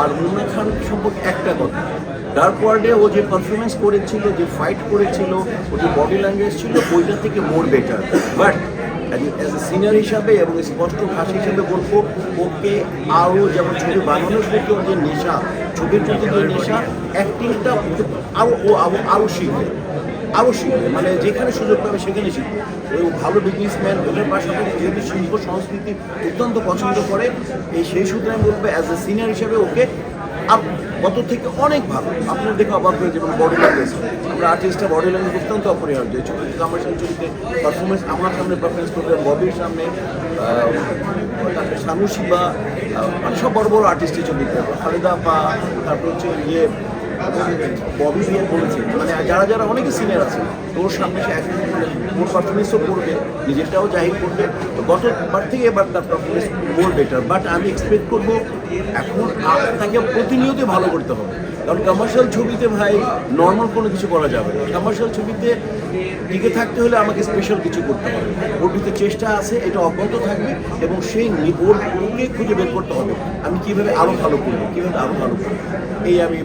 আর মুন্না খান সম্পর্কে একটা কথা। ডার্ক ওয়ার্ল্ডে ও যে পারফরমেন্স করেছিল, যে ফাইট করেছিল, ও যে বডি ল্যাঙ্গুয়েজ ছিল, ওইটা থেকে more better but as a senior হিসাবে এবং স্পষ্ট ভাষা হিসাবে বলব, ওকে আরও যেমন ছবি বানানোর প্রতি ওর যে নেশা, ছবির প্রতি যে নেশা অ্যাক্টিংটা আরও, ও আরও শিখবে। আরও শিখবে মানে যেখানে সুযোগ পাবে সেখানে শিখবে। ও ভালো বিজনেসম্যান ওদের পাশাপাশি যেহেতু শিল্প সংস্কৃতি অত্যন্ত পছন্দ করে এই সেই সূত্রে আমি বলব অ্যাজ এ সিনিয়র হিসেবে ওকে গত থেকে অনেক ভালো। আপনার দেখে অবাক হয়ে যেমন বডি ল্যাঙ্গুয়েজ আমরা আর্টিস্টটা বডি ল্যাঙ্গুয়েজ অত্যন্ত অপরিহার্য। এই ছবিতে কমার্শিয়াল ছবিতে পারফরমেন্স আমার সামনে পারফরমেন্স করবে ববির সামনে তারপরে শানু আহ, মানে সব বড় বড় আর্টিস্টের ছবিতে খালেদা পা তারপর হচ্ছে ইয়ে ববি দিয়ে বলেছে মানে যারা যারা অনেকে সিনিয়র আছে, ওর সামনে সে এক মানে ওর পারফরমেন্সও করবে, নিজেরটাও জাহির করবে। গতবার থেকে এবার তার পারফরমেন্স মোর বেটার বাট আমি এক্সপেক্ট করব এখন তাকে প্রতিনিয়ত ভালো করতে হবে। কারণ কমার্শিয়াল ছবিতে ভাই নর্মাল কোনো কিছু করা যাবে না। কমার্শিয়াল ছবিতে টিকে থাকতে হলে আমাকে স্পেশাল কিছু করতে হবে। ওর চেষ্টা আছে, এটা অব্যাহত থাকবে এবং সেই ওর খুঁজে বের করতে হবে। আমি কীভাবে আরও ভালো করব, কীভাবে আরও ভালো করব। এই আমি